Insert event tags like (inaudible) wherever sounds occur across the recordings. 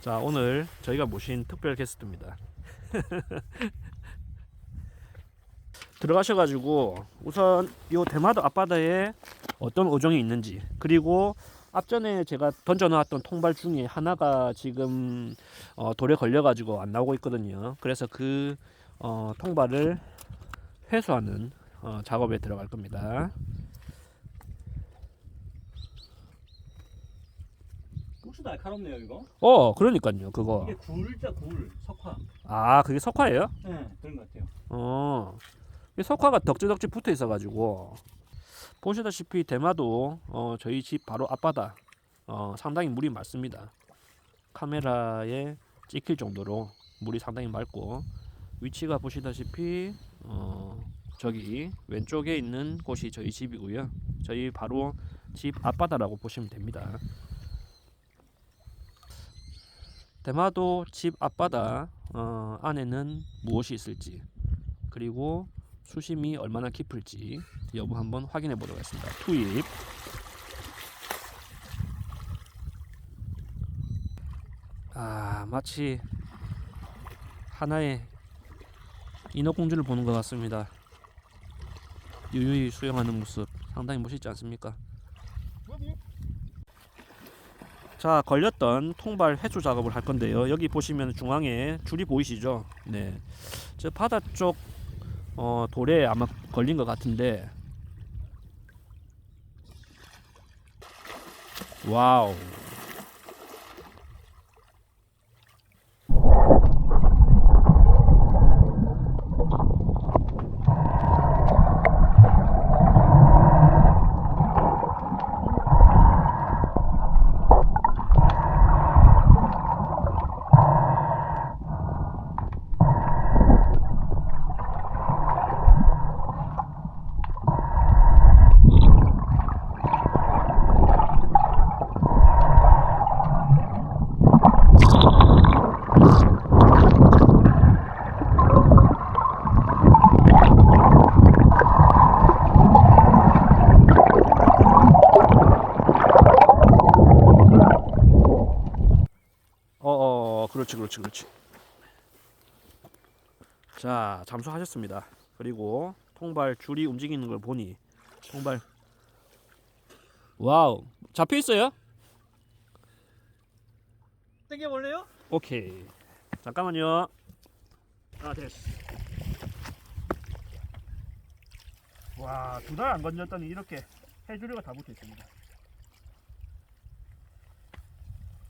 자 오늘 저희가 모신 특별 게스트입니다. (laughs) 들어가셔가지고 우선 요 대마도 앞바다에 어떤 어종이 있는지 그리고 앞전에 제가 던져놓았던 통발 중에 하나가 지금 어, 돌에 걸려가지고 안 나오고 있거든요. 그래서 그 어, 통발을 회수하는 어, 작업에 들어갈 겁니다. 혹시 날카롭네요 이거? 어, 그러니까요. 그거. 이게 굴자 굴 석화. 아, 그게 석화예요? 네 그런 것 같아요. 어, 이 석화가 덕지덕지 붙어 있어 가지고 보시다시피 대마도 어, 저희 집 바로 앞바다 어, 상당히 물이 맑습니다. 카메라에 찍힐 정도로 물이 상당히 맑고 위치가 보시다시피 어, 저기 왼쪽에 있는 곳이 저희 집이고요. 저희 바로 집 앞바다라고 보시면 됩니다. 대마도 집 앞바다 어, 안에는 무엇이 있을지 그리고 수심이 얼마나 깊을지 여부 한번 확인해 보도록 하겠습니다. 투입. 아 마치 하나의 인어공주를 보는 것 같습니다. 유유히 수영하는 모습 상당히 멋있지 않습니까? 자 걸렸던 통발 해수 작업을 할 건데요. 여기 보시면 중앙에 줄이 보이시죠? 네, 저 바다 쪽 어, 돌에 아마 걸린 것 같은데 와우 어어 그렇지 그렇지 자 잠수하셨습니다 그리고 통발 줄이 움직이는 걸 보니 통발 와우 잡혀 있어요? 땡겨 볼래요? 오케이 잠깐만요 아 됐어 와두 달 안 건졌더니 이렇게 해주류가 다 붙어 있습니다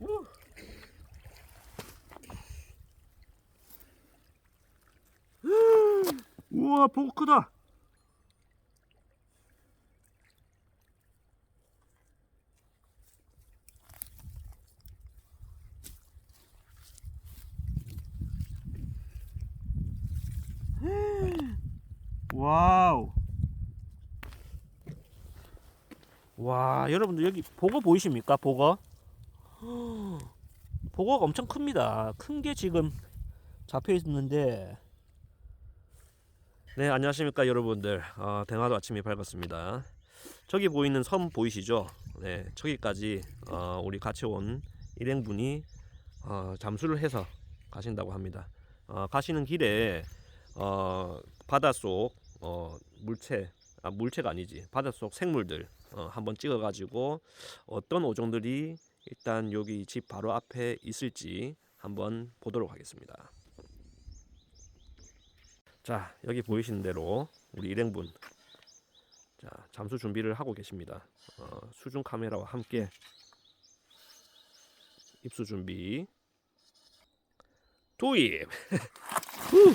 우. 우와 보고 크다 와우. 와, 여러분들 여기 보거 보이십니까? 보거. 보거가 엄청 큽니다. 큰 게 지금 잡혀 있는데. 네, 안녕하십니까, 여러분들. 어, 대마도 아침이 밝았습니다. 저기 보이는 섬 보이시죠? 네, 저기까지 어, 우리 같이 온 일행분이 어, 잠수를 해서 가신다고 합니다. 어, 가시는 길에 어, 바닷속 어, 물체 아, 물체가 아니지 바닷속 생물들 어, 한번 찍어 가지고 어떤 오종들이 일단 여기 집 바로 앞에 있을지 한번 보도록 하겠습니다. 자 여기 보이시는 대로 우리 일행분 자 잠수 준비를 하고 계십니다. 어, 수중 카메라와 함께 입수 준비 (laughs) 후.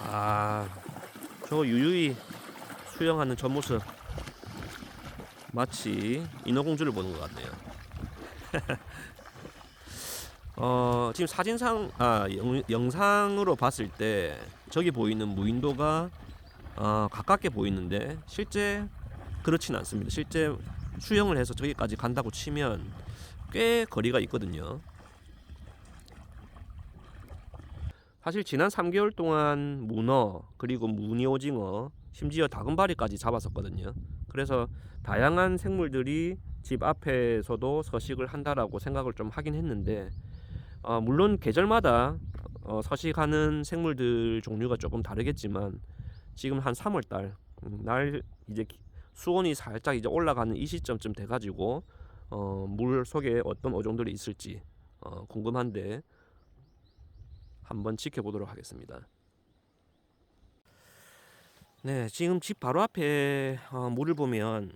아, 저 유유히 수영하는 저 모습 마치 인어공주를 보는 것 같네요. (laughs) 어, 지금 사진상 아 영, 영상으로 봤을 때 저기 보이는 무인도가 어, 가깝게 보이는데 실제 그렇진 않습니다. 실제 수영을 해서 저기까지 간다고 치면 꽤 거리가 있거든요. 사실 지난 3개월 동안 문어 그리고 무늬 오징어 심지어 다금바리까지 잡았었거든요. 그래서 다양한 생물들이 집 앞에서도 서식을 한다라고 생각을 좀 하긴 했는데 어, 물론 계절마다 어, 서식하는 생물들 종류가 조금 다르겠지만 지금 한 3월달 음, 날 이제 기- 수온이 살짝 이제 올라가는 이 시점쯤 돼 가지고 어, 물 속에 어떤 어종들이 있을지 어, 궁금한데 한번 지켜보도록 하겠습니다. 네, 지금 집 바로 앞에 어, 물을 보면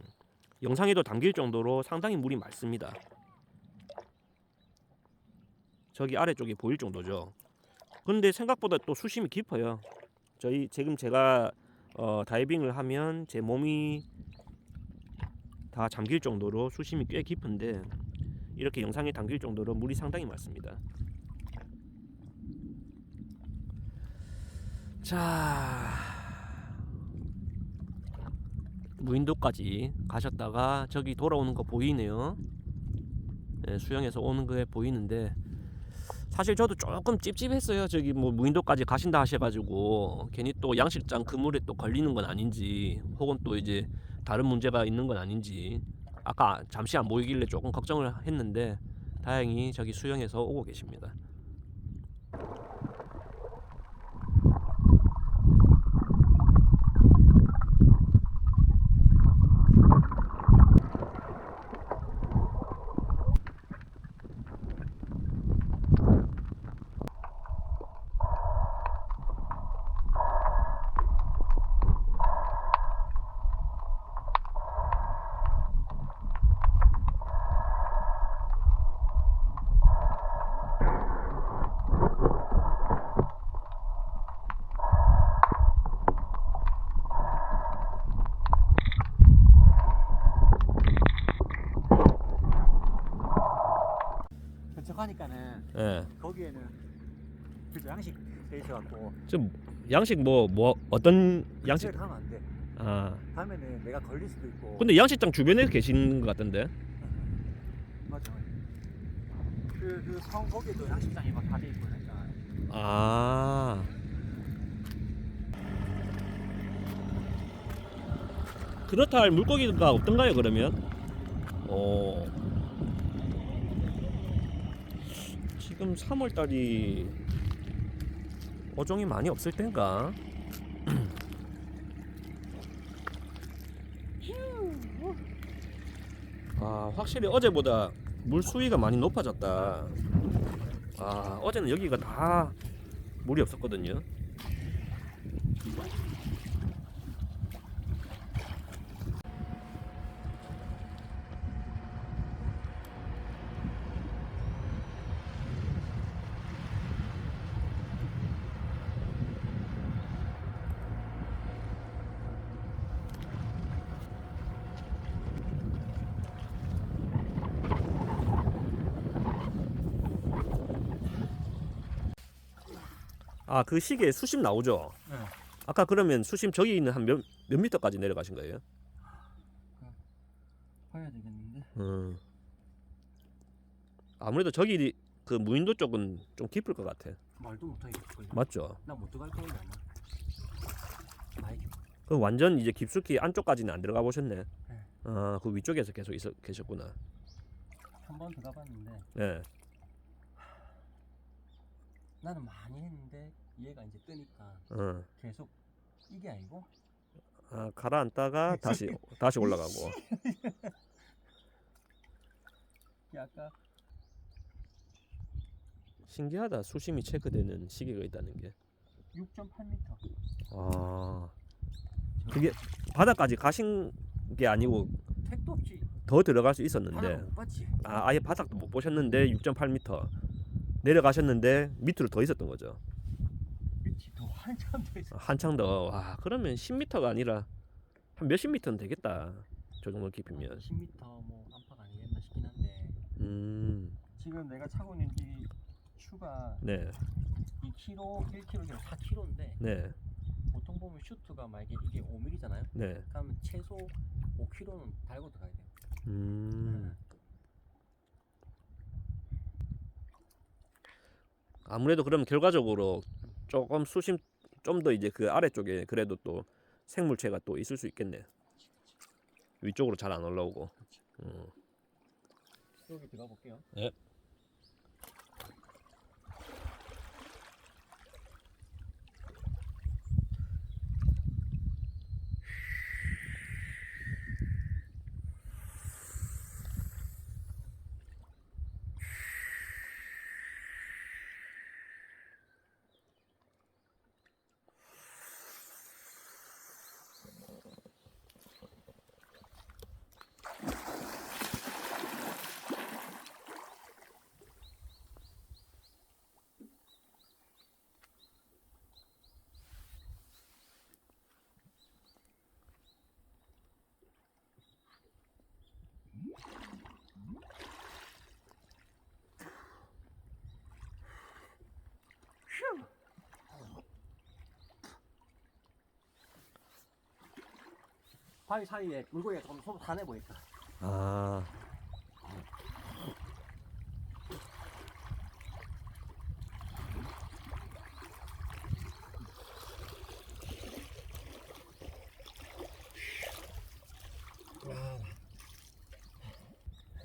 영상에도 담길 정도로 상당히 물이 맑습니다. 저기 아래쪽이 보일 정도죠. 근데 생각보다 또 수심이 깊어요. 저희 지금 제가 어, 다이빙을 하면 제 몸이 다 잠길 정도로 수심이 꽤 깊은데 이렇게 영상에 담길 정도로 물이 상당히 많습니다. 자 무인도까지 가셨다가 저기 돌아오는 거 보이네요. 네, 수영해서 오는 게 보이는데 사실 저도 조금 찝찝했어요. 저기 뭐 무인도까지 가신다 하셔가지고 괜히 또 양식장 그물에 또 걸리는 건 아닌지 혹은 또 이제 다른 문제가 있는 건 아닌지 아까 잠시 안 보이길래 조금 걱정을 했는데 다행히 저기 수영해서 오고 계십니다. 도착하니까는 예. 거기에는 그저 양식 돼 있어갖고 좀 양식 뭐 뭐 어떤 양식 양식을 하면 안 돼. 아 다음에는 내가 걸릴 수도 있고. 근데 양식장 주변에 계신 것 같던데 맞아. 그그성 거기도 양식장이 막 다 돼 있고 그러니까. 아 그렇다 할 물고기가 없던가요 그러면 어 지금 3월 달이 어종이 많이 없을 땐가? (clears throat) 아 확실히 어제보다 물 수위가 많이 높아졌다. 아 어제는 여기가 다 물이 없었거든요 아 그 시계에 수심 나오죠 네. 아까 그러면 수심 저기 있는 한 몇 몇 미터까지 내려가신 거예요? 봐야 되겠는데. 음. 아무래도 저기 그 무인도 쪽은 좀 깊을 것 같아. 말도 못하겠걸. 맞죠? 나못 들어갈 거야 아마. 많이 깊- 그 완전 이제 깊숙이 안쪽까지는 안 들어가 보셨네. 네. 아, 그 위쪽에서 계속 있어 계셨구나. 한번 들어가봤는데 네. 나는 많이 했는데 얘가 이제 뜨니까 어. 계속 이게 아니고 아, 가라앉다가 (laughs) 다시 다시 올라가고. (laughs) 이게 아까 신기하다. 수심이 체크되는 시계가 있다는 게. 6.8m. 아. 그게 바닥까지 가신 게 아니고 택도 없지. 더 들어갈 수 있었는데 못 봤지. 아, 아예 바닥도 못 보셨는데 6.8m 내려가셨는데 밑으로 더 있었던 거죠. 더 한참 더 있어. 한창 더. 와, 그러면 10m가 아니라 한 몇십 미터는 되겠다. 저 정도 깊이면. 10m 뭐 안팎 아니겠나 싶긴 한데 음. 지금 내가 차고 있는 이 추가 네. 2kg, 1kg, 4kg인데 네. 보통 보면 슈트가 만약에 이게 5mm잖아요. 네. 그러면 최소 5kg는 달고 들어가야 돼요. 음. 아무래도 그럼 결과적으로 조금 수심 좀 더 이제 그 아래쪽에 그래도 또 생물체가 또 있을 수 있겠네. 위쪽으로 잘 안 올라오고. 음. 여기 들어가 볼게요. 네. 바위 사이에 물고기가 조금 손 산해 보였다. 아.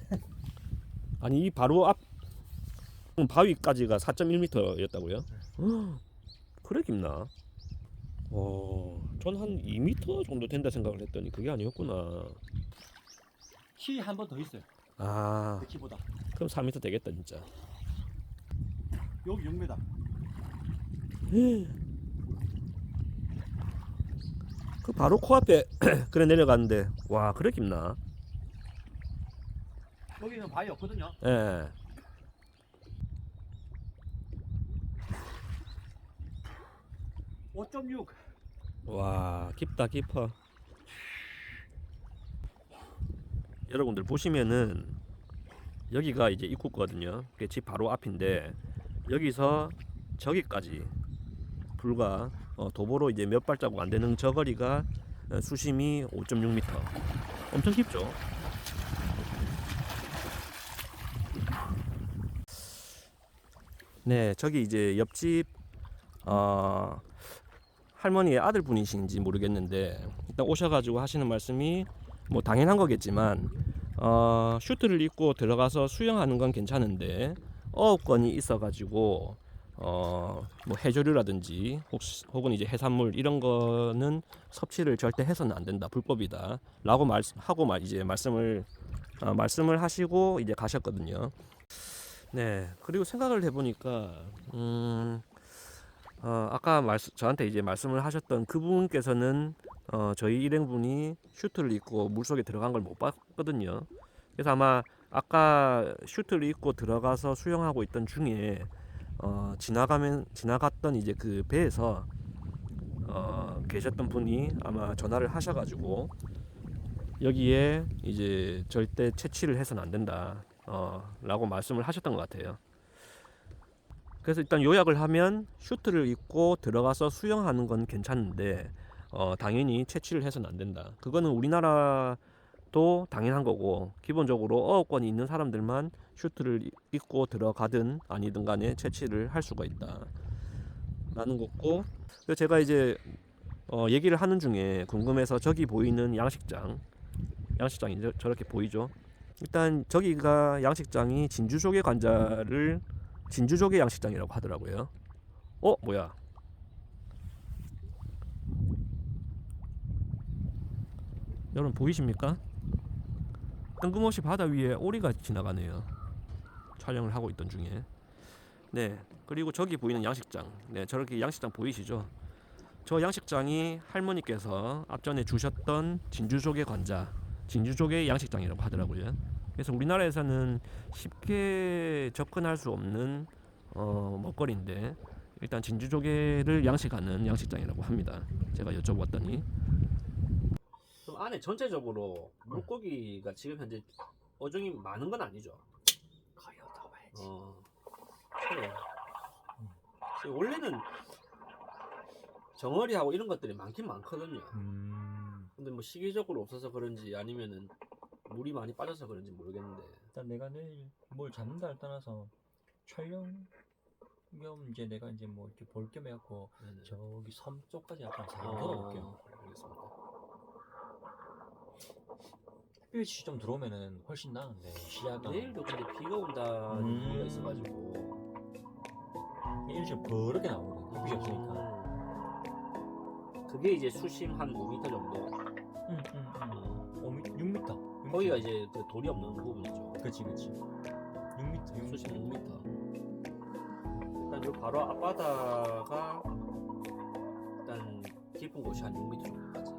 (laughs) 아니 이 바로 앞 바위까지가 4.1m였다고요? (gasps) 그래 깊나? 어, 전 한 2m 정도 된다 생각을 했더니 그게 아니었구나. 키 한 번 더 있어요. 아, 그 키보다. 그럼 4m 되겠다 진짜. 여기 6m. 그 바로 코앞에 (clears throat) 그래 내려갔는데 와 그래 깊나? 여기는 바위 없거든요. 예. 오 5.6. 와 깊다 깊어. 여러분들 보시면은 여기가 이제 입구거든요. 그집 바로 앞인데 여기서 저기까지 불과 어, 도보로 이제 몇 발자국 안 되는 저 거리가 어, 수심이 5.6m. 엄청 깊죠? 네, 저기 이제 옆집 어, 할머니의 아들분이신지 모르겠는데 일단 오셔가지고 하시는 말씀이 뭐 당연한 거겠지만 어, 슈트를 입고 들어가서 수영하는 건 괜찮은데 어업권이 있어가지고 어, 뭐 해조류라든지 혹시 혹은 이제 해산물 이런 거는 섭취를 절대 해서는 안 된다 불법이다라고 말 하고 말 이제 말씀을 어, 말씀을 하시고 이제 가셨거든요. 네 그리고 생각을 해보니까 음. 어, 아까 말씀, 저한테 이제 말씀을 하셨던 그분께서는 어, 저희 일행분이 슈트를 입고 물속에 들어간 걸 못 봤거든요. 그래서 아마 아까 슈트를 입고 들어가서 수영하고 있던 중에 어, 지나가면 지나갔던 이제 그 배에서 어, 계셨던 분이 아마 전화를 하셔가지고 여기에 이제 절대 채취를 해서는 안 된다. 어, 라고 말씀을 하셨던 것 같아요. 그래서 일단 요약을 하면 슈트를 입고 들어가서 수영하는 건 괜찮은데 어, 당연히 채취를 해서는 안 된다. 그거는 우리나라도 당연한 거고 기본적으로 어업권이 있는 사람들만 슈트를 이- 입고 들어가든 아니든 간에 채취를 할 수가 있다. 라는 거고 그래서 제가 이제 어, 얘기를 하는 중에 궁금해서 저기 보이는 양식장 양식장이 저, 저렇게 보이죠? 일단 저기가 양식장이 진주조개 관자를 진주조개 양식장이라고 하더라고요. 어, 뭐야? 여러분 보이십니까? 뜬금없이 바다 위에 오리가 지나가네요. 촬영을 하고 있던 중에. 네. 그리고 저기 보이는 양식장. 네, 저렇게 양식장 보이시죠? 저 양식장이 할머니께서 앞전에 주셨던 진주조개 관자, 진주조개 양식장이라고 하더라고요. 그래서 우리나라에서는 쉽게 접근할 수 없는 어, 먹거리인데 일단 진주 조개를 양식하는 양식장이라고 합니다. 제가 여쭤봤더니 그럼 안에 전체적으로 물고기가 지금 현재 어종이 많은 건 아니죠? 거의 없다고 봐야지. 어, 그래. 원래는 정어리하고 이런 것들이 많긴 많거든요. 음. 근데 뭐 시기적으로 없어서 그런지 아니면은 물이 많이 빠져서 그런지 모르겠는데 일단 내가 내일 뭘 잡는다를 떠나서 촬영 겸 이제 내가 이제 뭐 이렇게 볼 겸 해갖고 네네. 저기 섬 쪽까지 약간 잘 어, 돌아볼게요. 모르겠습니다. 햇빛이 좀 들어오면은 훨씬 나은데 시야가 내일도 근데 비가 온다는 음. 얘기가 있어가지고 일좀 버르게 나오거든. 햇빛이 없으니까. 음. 그게 이제 수심 한 5m 정도. 응, 응, 응. 5m, 6m. 거기가 이제 그 돌이 없는 부분이죠. 그치, 그치. 6m, 6m. 수심 6m. 일단 요 바로 앞바다가 일단 깊은 곳이 한 6m 정도까지.